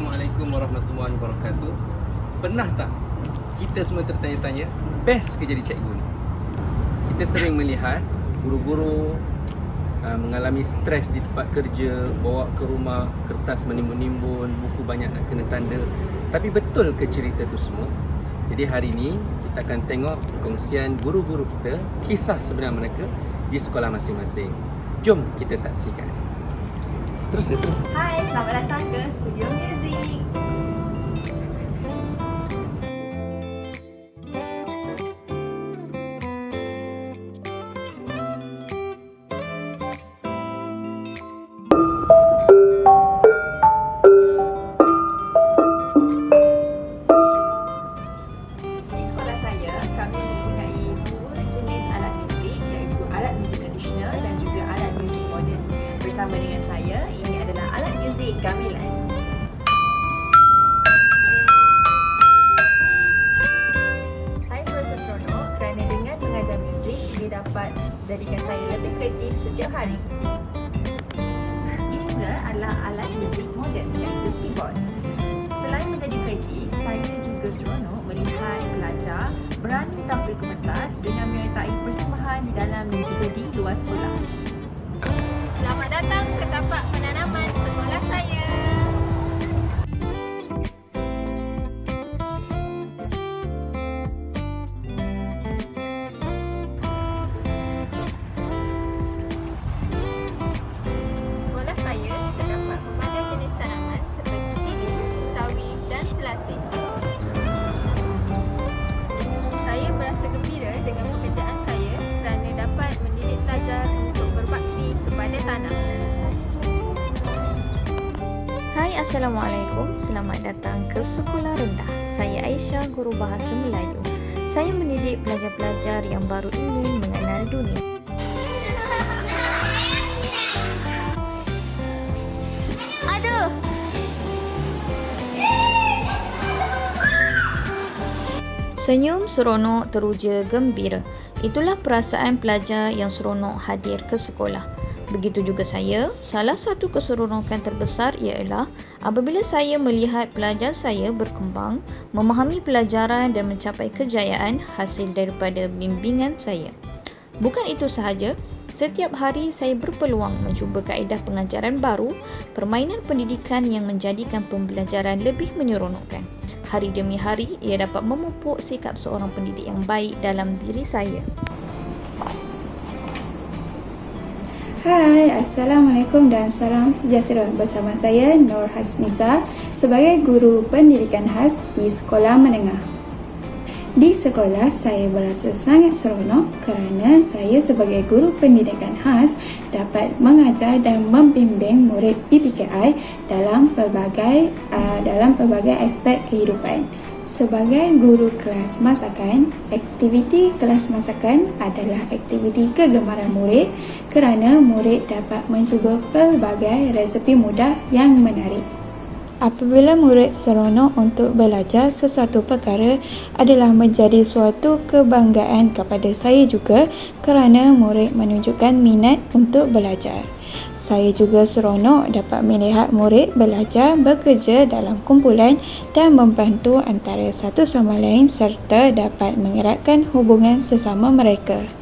wabarakatuh. Pernah tak kita semua tertanya-tanya best ke jadi cikgu ni? Kita sering melihat guru-guru uh, mengalami stres di tempat kerja, bawa ke rumah kertas menimbun-nimbun, buku banyak nak kena tanda. Tapi betul ke cerita tu semua? Jadi hari ini kita akan tengok perkongsian guru-guru kita, kisah sebenar mereka di sekolah masing-masing. Jom kita saksikan. Terus ya, terus. Hai, selamat datang ke Studio Music. Dapat jadikan saya lebih kreatif setiap hari. Ini pula adalah alat muzik moden iaitu keyboard. Selain menjadi kreatif, saya juga seronok melihat pelajar berani tampil ke pentas dengan menyertai persembahan di dalam dan juga di luar sekolah. Hai Assalamualaikum, selamat datang ke Sekolah Rendah. Saya Aisyah, Guru Bahasa Melayu. Saya mendidik pelajar-pelajar yang baru ingin mengenal dunia. Aduh, Senyum, seronok, teruja, gembira. Itulah perasaan pelajar yang seronok hadir ke sekolah. Begitu juga saya, salah satu keseronokan terbesar ialah apabila saya melihat pelajar saya berkembang, memahami pelajaran dan mencapai kejayaan hasil daripada bimbingan saya. Bukan itu sahaja, setiap hari saya berpeluang mencuba kaedah pengajaran baru, permainan pendidikan yang menjadikan pembelajaran lebih menyeronokkan. Hari demi hari, ia dapat memupuk sikap seorang pendidik yang baik dalam diri saya. Hai, Assalamualaikum dan salam sejahtera bersama saya Nur Hasmisa sebagai guru pendidikan khas di sekolah menengah. Di sekolah saya berasa sangat seronok kerana saya sebagai guru pendidikan khas dapat mengajar dan membimbing murid PPKI dalam pelbagai uh, dalam pelbagai aspek kehidupan. Sebagai guru kelas masakan, aktiviti kelas masakan adalah aktiviti kegemaran murid kerana murid dapat mencuba pelbagai resepi mudah yang menarik. Apabila murid seronok untuk belajar sesuatu perkara adalah menjadi suatu kebanggaan kepada saya juga kerana murid menunjukkan minat untuk belajar. Saya juga seronok dapat melihat murid belajar bekerja dalam kumpulan dan membantu antara satu sama lain serta dapat mengeratkan hubungan sesama mereka.